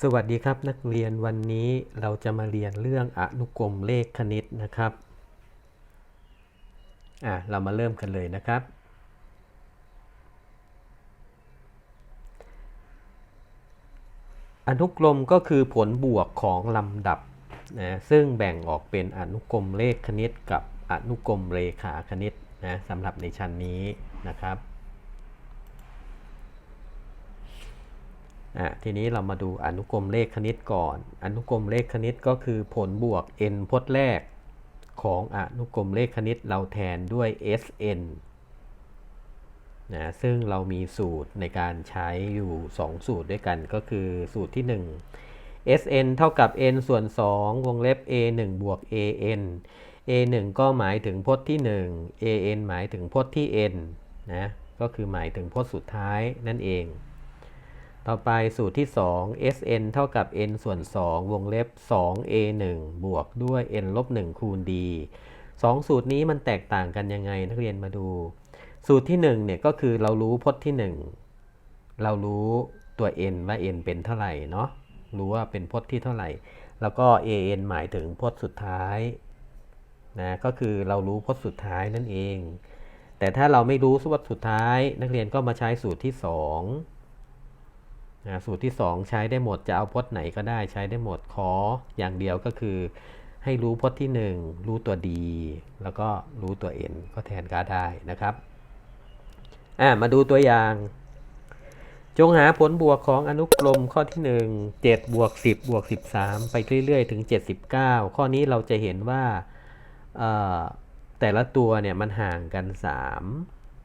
สวัสดีครับนักเรียนวันนี้เราจะมาเรียนเรื่องอนุกรมเลขคณิตนะครับอะเรามาเริ่มกันเลยนะครับ อนุกรมก็คือผลบวกของลำดับนะซึ่งแบ่งออกเป็นอนุกรมเลขคณิตกับอนุกรมเรขาคณิตนะสำหรับในชั้นนี้นะครับ อะทีนี้เรามาดูอนุกรมเลขคณิตก่อน อนุกรมเลขคณิตก็คือผลบวก n พจน์แรก ของอนุกรมเลขคณิตเราแทนด้วย sn นะซึ่งเรามีสูตรในการใช้อยู่ 2 สูตรด้วยกันก็คือสูตรที่ 1 sn เท่ากับ n ส่วน 2 วงเล็บ a 1บวก an a 1ก็หมายถึงพจน์ที่ 1 an หมายถึงพจน์ที่ n นะก็คือหมายถึงพจน์สุดท้ายนั่นเอง ต่อไปสูตรที่ 2 sn เท่ากับ n ส่วน 2 วงเล็บ 2a 1บวกด้วย n ลบ1คูณ d 2 สูตรนี้มันแตกต่างกันยังไงนักเรียนมาดู สูตรที่1เนี่ยก็คือเรารู้พจน์ที่ 1 เรารู้ตัว n ว่า n เป็นเท่าไหร่เนาะรู้ว่าเป็นพจน์ที่เท่าไหร่ แล้วก็ an หมายถึงพจน์สุดท้ายนะก็คือเรารู้พจน์สุดท้ายนั่นเอง แต่ถ้าเราไม่รู้พจน์สุดท้าย นักเรียนก็มาใช้สูตรที่ 2 นะสูตรที่ 2 ใช้ได้หมดจะเอาพจน์ไหนก็ได้ใช้ได้หมดขออย่างเดียวก็คือ ให้รู้พจน์ที่ 1 รู้ตัว d แล้วก็รู้ตัว n ก็แทนก็ได้นะครับอ่ามาดูตัวอย่าง จงหาผลบวกของอนุกรมข้อที่ 1 7บวก10บวก13 ไปเรื่อยๆถึง 79 ข้อนี้เราจะเห็นว่าแต่ละตัวเนี่ยมันห่างกัน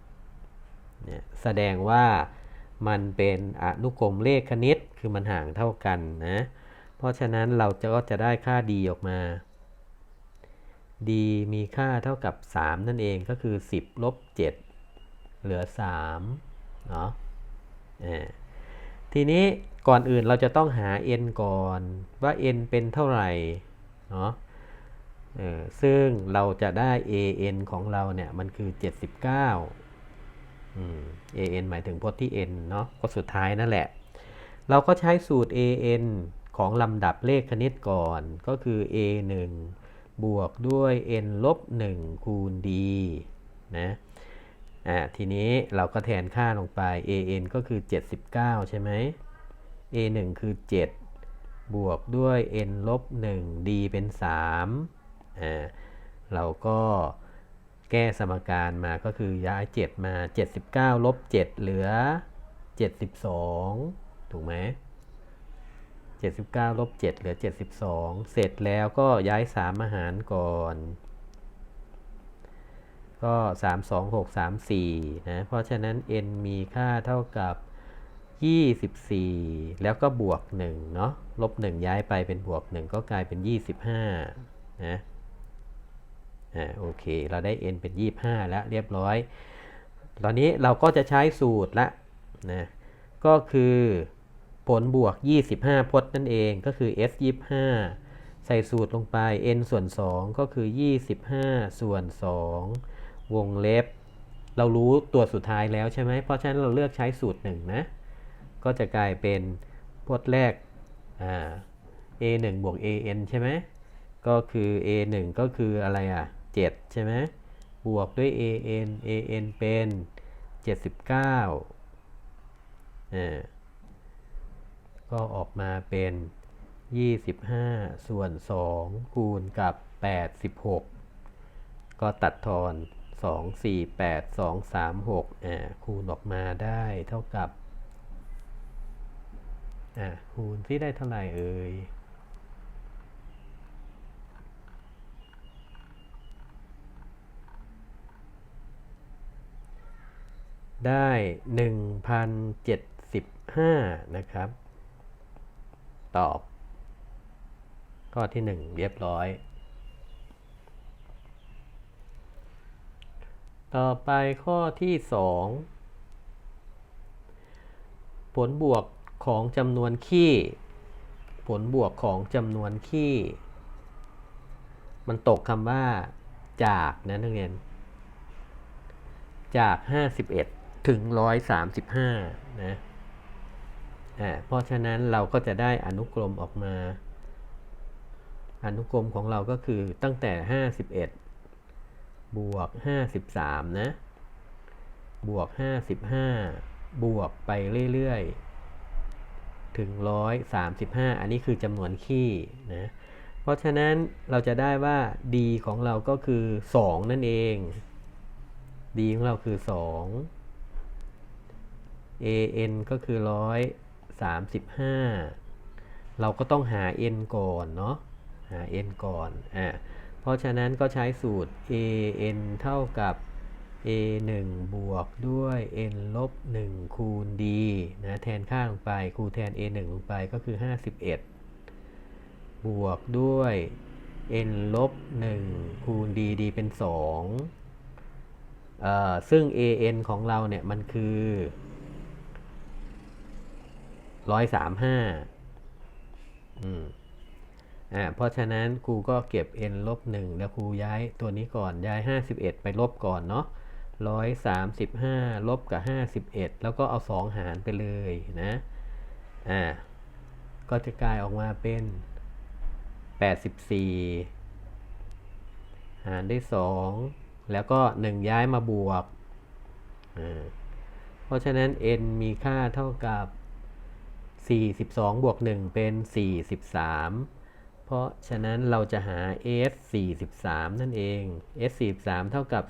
3เนี่ยแสดงว่า มันเป็นอนุกรมเลขคณิตคือมันห่างเท่ากันนะ เพราะฉะนั้นเราจะก็จะได้ค่า d ออกมา d มีค่าเท่ากับ 3 นั่นเองก็คือ 10ลบ7เหลือ3เนาะทีนี้ก่อนอื่นเราจะต้องหา n ก่อนว่า n เป็นเท่าไหร่เนาะซึ่งเราจะได้ an ของเราเนี่ยมันคือ 79 an หมายถึงพจน์ที่ n เนาะก็สุดท้ายนั่นแหละ เราก็ใช้สูตร an ของลำดับเลขคณิตก่อนก็คือ a 1บวกด้วย n ลบ1คูณ d นะอ่าทีนี้เราก็แทนค่าลงไป an ก็คือ 79 ใช่ไหม a 1คือ 7 บวกด้วย n ลบ1 d เป็น3อ่าเราก็ แก้สมการมาก็คือย้าย 7 มา 79ลบ7เหลือ 72 ถูกไหม79ลบ7เหลือ 72 เสร็จแล้วก็ย้าย3มาหารก่อน ก็ 3 2 6 3 4 นะ เพราะฉะนั้น n มีค่าเท่ากับ 24 แล้วก็บวก 1 เนาะลบ 1 ย้ายไปเป็นบวก 1 ก็กลายเป็น 25 นะ อ่าโอเค เราได้ n เป็น 25 แล้วเรียบร้อย ตอนนี้เราก็จะใช้สูตรละนะก็คือผลบวก 25 พจน์นั่นเองก็คือ s 25 ใส่สูตรลงไป n ส่วน 2 ก็คือ 25 ส่วน 2 วงเล็บ เรารู้ตัวสุดท้ายแล้วใช่ไหมเพราะฉะนั้นเราเลือกใช้สูตร 1 นะ ก็จะกลายเป็นพจน์แรกอ่า a 1บวก a n ใช่ไหมก็คือ a 1ก็คืออะไรอะ 7 ใช่ไหมบวกด้วย an an เป็น 79อ่าก็ออกมาเป็น 25 ส่วน 2 คูณกับ 86 ก็ตัดทอน 2 4 8 2 3 6อ่าคูณออกมาได้เท่ากับอ่าคูณที่ได้เท่าไหร่เอ่ย ได้ 1,075 นะครับ ตอบ ข้อที่ 1 เรียบร้อย ต่อไปข้อที่ 2 ผลบวกของจำนวนคี่ผลบวกของจำนวนคี่มันตกคำว่าจากนะนักเรียน จาก 51 ถึง 135 นะ อ่า เพราะฉะนั้นเราก็จะได้อนุกรมออกมา อนุกรมของเราก็คือตั้งแต่ 51 บวก 53 นะ บวก 55 บวกไปเรื่อยๆ ถึง 135 อันนี้คือจำนวนขี้นะ เพราะฉะนั้นเราจะได้ว่า d ของเราก็คือ 2 นั่นเอง d ของเราคือ 2 an ก็คือ 135 เราก็ต้องหา n ก่อนเนาะ หา n ก่อน อะ เพราะฉะนั้นก็ใช้สูตร an เท่ากับ a 1บวกด้วย n ลบ 1 คูณ d นะ แทนค่าลงไป คูณแทน a 1ลงไปก็คือ 51 บวกด้วย n ลบ 1 คูณ d d เป็น2เอ่อซึ่ง an ของเราเนี่ย มันคือ 135อืมอ่าเพราะฉะนั้นครูก็เก็บ n ลบ1แล้วครูย้ายตัวนี้ก่อนย้าย51ไปลบก่อนเนาะ135ลบกับ51แล้วก็เอา2หารไปเลยนะอ่าก็จะกลายออกมาเป็น84หารได้2แล้วก็1ย้ายมาบวกอ่าเพราะฉะนั้น n มีค่าเท่ากับ 42 บวก 1 เป็น 43 เพราะฉะนั้นเราจะหา s 43 นั่นเอง s 43 เท่ากับ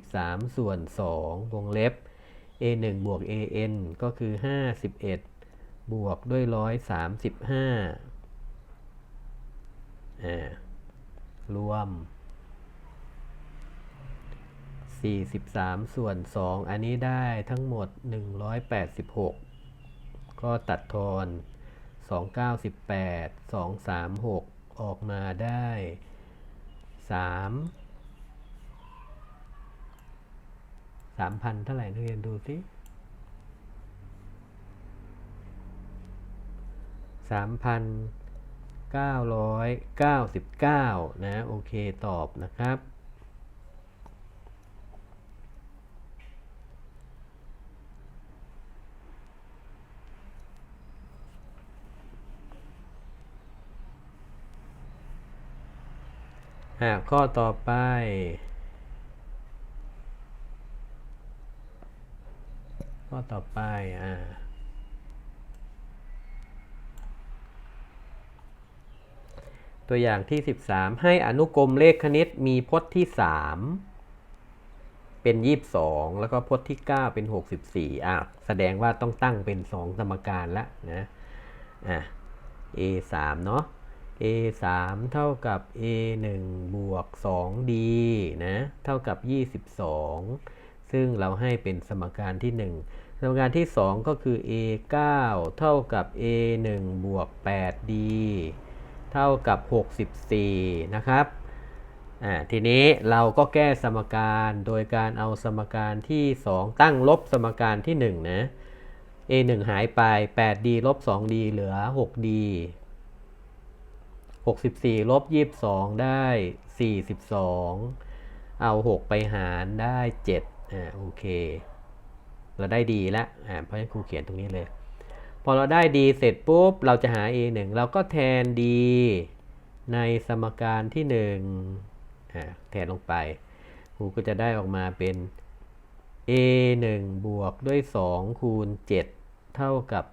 43 ส่วน 2 วงเล็บ a 1บวก a n ก็คือ 51 บวกด้วย 135อ่ารวม 43 ส่วน 2 อันนี้ได้ทั้งหมด 186 ก็ตัดทอน 298 236 ออกมาได้ 3 3,000 เท่าไหร่นักเรียนดูสิ3,999 นะ โอเคตอบนะครับ อะข้อต่อไปข้อต่อไปอ่าตัวอย่างที่ 13 ให้อนุกรมเลขคณิตมีพจน์ที่ 3 เป็น 22 แล้วก็พจน์ที่ 9 เป็น 64อะแสดงว่าต้องตั้งเป็น 2 สมการละนะอะ a 3เนาะ a 3เท่ากับ a 1บวก 2d นะ เท่ากับ 22 ซึ่งเราให้เป็นสมการที่ 1 สมการที่ 2 ก็คือ a 9เท่ากับ a 1บวก 8d เท่ากับ 64 นะครับ อ่า ทีนี้เราก็แก้สมการโดยการเอาสมการที่ 2 ตั้งลบสมการที่ 1 นะ a 1หายไป 8d ลบ 2d เหลือ 6d 64ลบ22 ได้ 42 เอา 6 ไปหารได้ 7 อ่า โอเค เราได้ดีแล้วอ่า เพราะฉะนั้นครูเขียนตรงนี้เลย พอเราได้ดีเสร็จปุ๊บ เราจะหา a 1เราก็แทน d ในสมการที่1อ่า แทนลงไป ครูก็จะได้ออกมาเป็น a 1บวกด้วย 2 คูณ 7 เท่ากับ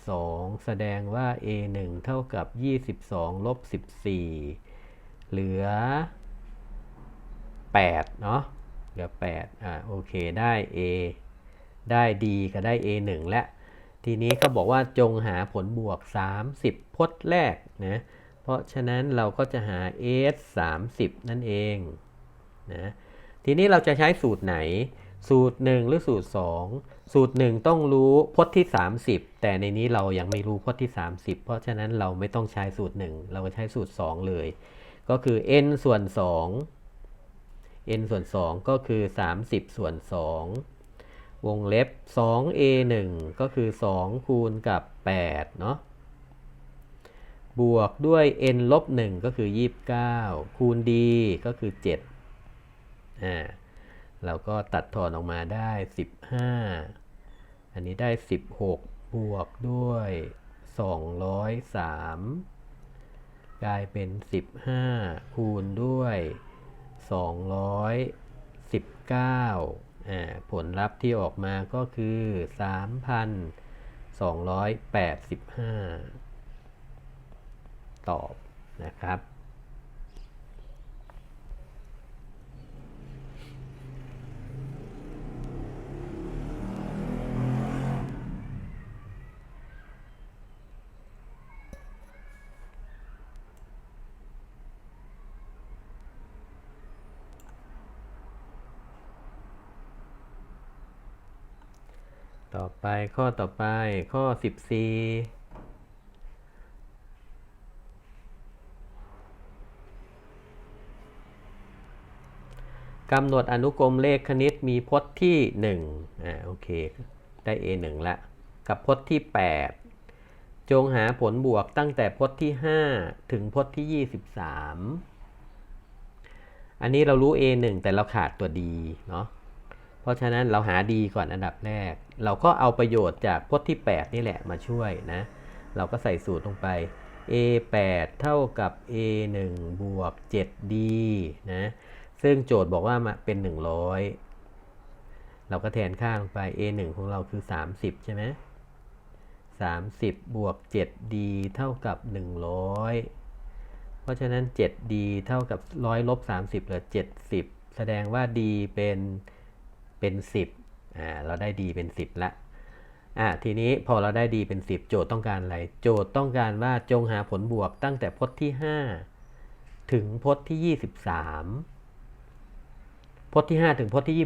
22 แสดงว่า a 1เท่ากับ 22ลบ14 เหลือ 8 เนาะเหลือ 8 อ่าโอเค ได้ a ได้ d ก็ได้ a 1แล้วทีนี้ก็บอกว่าจงหาผลบวก 30 พจน์แรกนะ เพราะฉะนั้นเราก็จะหา s 30 นั่นเองนะ ทีนี้เราจะใช้สูตรไหน สูตร 1 หรือสูตร 2 สูตร1ต้องรู้พจน์ที่ 30 แต่ในนี้เรายังไม่รู้พจน์ที่ 30 เพราะฉะนั้นเราไม่ต้องใช้สูตร 1 เราก็ใช้สูตร 2 เลย ก็คือ n ส่วน 2 n ส่วน 2 ก็คือ 30 ส่วน 2 วงเล็บ 2a 1ก็คือ 2 คูณกับ 8 เนาะบวกด้วย n ลบ 1 ก็คือ 29 คูณ d ก็คือ 7 อ่าเราก็ตัดทอนออกมาได้ 15 อันนี้ได้ 16 บวกด้วย 203 กลายเป็น 15 คูณด้วย 219อ่าผลลัพธ์ที่ออกมาก็คือ 3,285 ตอบนะครับ ต่อไปข้อต่อไปข้อ 14กำหนดอนุกรมเลขคณิตมีพจน์ที่1อ่าโอเค ได้ a 1 ละ กับพจน์ที่ 8 จงหาผลบวกตั้งแต่พจน์ที่ 5 ถึงพจน์ที่ 23 อันนี้เรารู้ a 1 แต่เราขาดตัว d เนาะ ราะฉะนั้นเราหา d ก่อนอันดับแรก เราก็เอาประโยชน์จากพจน์ที่ 8 นี่แหละมาช่วยนะ เราก็ใส่สูตรลงไป a 8เท่ากับ a 1บวก 7d นะ ซึ่งโจทย์บอกว่ามาเป็น 100 เราก็แทนค่าลงไป a 1ของเราคือ 30 ใช่ไหม30 บวก 7d เท่ากับ 100 เพราะฉะนั้น 7d เท่ากับ 100ลบ30เหลือ 70 แสดงว่า d เป็น เป็น 10อ่าเราได้ d เป็น 10ละอ่าทีนี้พอเราได้ d เป็น 10 โจทย์ต้องการอะไร โจทย์ต้องการว่าจงหาผลบวกตั้งแต่พจน์ที่ 5 ถึงพจน์ที่ 23 พจน์ที่ 5 ถึงพจน์ที่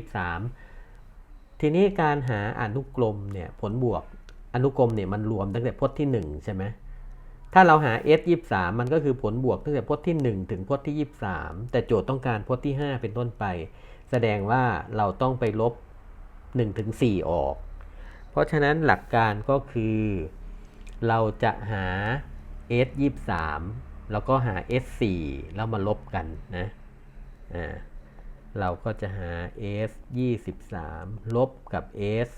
23 ทีนี้การหาอนุกรมเนี่ยผลบวกอนุกรมเนี่ยมันรวมตั้งแต่พจน์ที่ 1 ใช่ไหมถ้าเราหา s 23มันก็คือผลบวกตั้งแต่พจน์ที่ 1 ถึงพจน์ที่ 23 แต่โจทย์ต้องการพจน์ที่ 5 เป็นต้นไป แสดงว่าเราต้องไปลบ1ถึง4ออก เพราะฉะนั้นหลักการก็คือ เราจะหา s 23แล้วก็หา s 4แล้วมาลบกันนะอ่าเราก็จะหา s 23ลบกับ s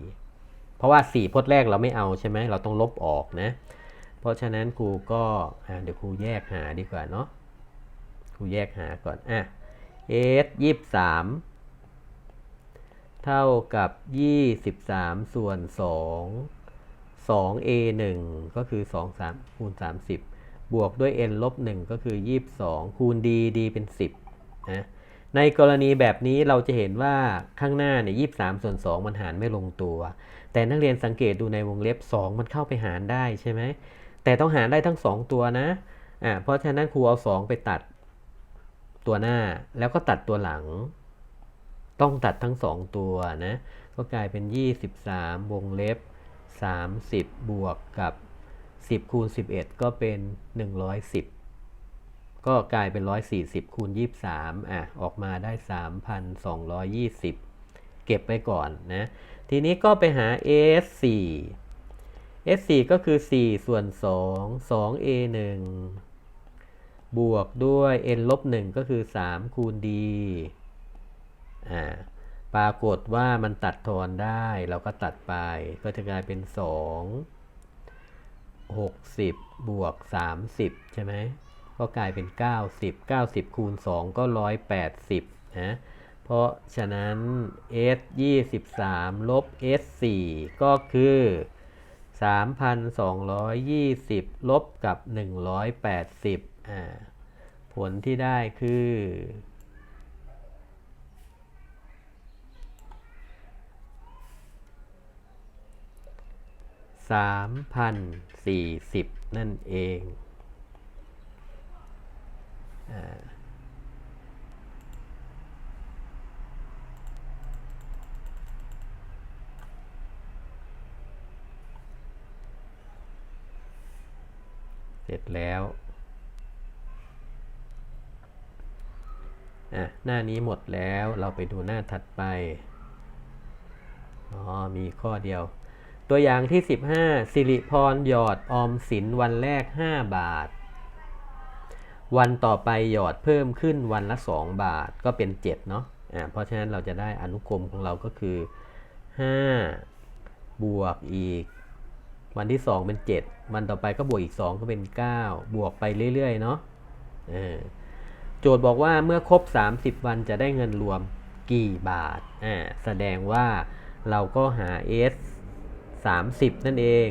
4เพราะว่า 4 พจน์แรกเราไม่เอาใช่ไหมเราต้องลบออกนะ เพราะฉะนั้นครูก็เดี๋ยวครูแยกหาดีกว่าเนาะครูแยกหาก่อนอะ s 23 เท่ากับ 23 ส่วน 2 2 a 1ก็คือ 2 3คูณ30 บวกด้วย n ลบ 1 ก็คือ 22 คูณ d d เป็น 10 นะ ในกรณีแบบนี้เราจะเห็นว่าข้างหน้าเนี่ย23 ส่วน 2 มันหารไม่ลงตัว แต่นักเรียนสังเกตดูในวงเล็บ 2 มันเข้าไปหารได้ใช่ไหม แต่ต้องหารได้ทั้ง 2 ตัวนะ อ่า เพราะฉะนั้นครูเอา 2 ไปตัด ตัวหน้าแล้วก็ตัดตัวหลัง ต้องตัดทั้ง 2 ตัวนะ ก็กลายเป็น 23 วงเล็บ 30 บวกกับ 10 คูณ 11 ก็เป็น 110 ก็กลายเป็น 140 คูณ 23 อะ ออกมาได้ 3,220 เก็บไปก่อนนะ ทีนี้ก็ไปหา S4 S4 ก็คือ 4 ส่วน 2 2A1 บวกด้วย n ลบ1ก็คือ 3 คูณ d อ่าปรากฏว่ามันตัดทอนได้ เราก็ตัดไป ก็จะกลายเป็น 2 60 บวก 30 ใช่ไหม ก็กลายเป็น 90 90 คูณ 2 ก็ 180 นะ เพราะฉะนั้น s 23 ลบ s 4ก็คือ 3,220 ลบกับ 180อ่า ผลที่ได้คือ 3,040 นั่นเองเสร็จแล้ว อะหน้านี้หมดแล้วเราไปดูหน้าถัดไปอ๋อมีข้อเดียว ตัวอย่างที่ 15 สิริพรหยอดออมสินวันแรก 5 บาท วันต่อไปหยอดเพิ่มขึ้นวันละ 2 บาทก็เป็น 7 เนาะอ่าเพราะฉะนั้นเราจะได้อนุกรมของเราก็คือ 5 บวกอีก วันที่ 2 เป็น 7 วันต่อไปก็บวกอีก 2 ก็เป็น 9 บวกไปเรื่อย ๆ เนาะเออ โจทย์บอกว่าเมื่อครบ 30 วันจะได้เงินรวมกี่บาท อ่า แสดงว่าเราก็หา s 30 นั่นเอง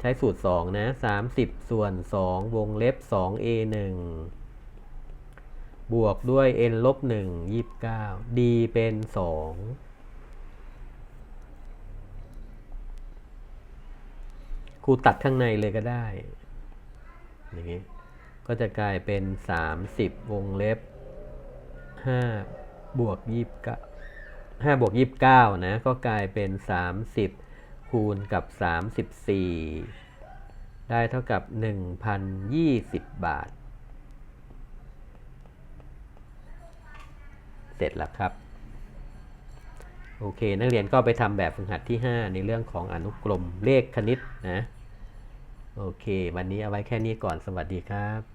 ใช้สูตร 2 นะ 30 ส่วน 2 วงเล็บ 2a 1บวกด้วย n ลบ 1 29 d เป็น 2 ครูตัดข้างในเลยก็ได้ อย่างนี้ ก็จะกลายเป็น 30 วงเล็บ5บวก29 5บวก29 นะ ก็กลายเป็น 30 คูณกับ 34 ได้เท่ากับ 1,020 บาท เสร็จแล้วครับ โอเค นักเรียนก็ไปทำแบบฝึกหัดที่ 5 ในเรื่องของอนุกรมเลขคณิตนะโอเค วันนี้เอาไว้แค่นี้ก่อน สวัสดีครับ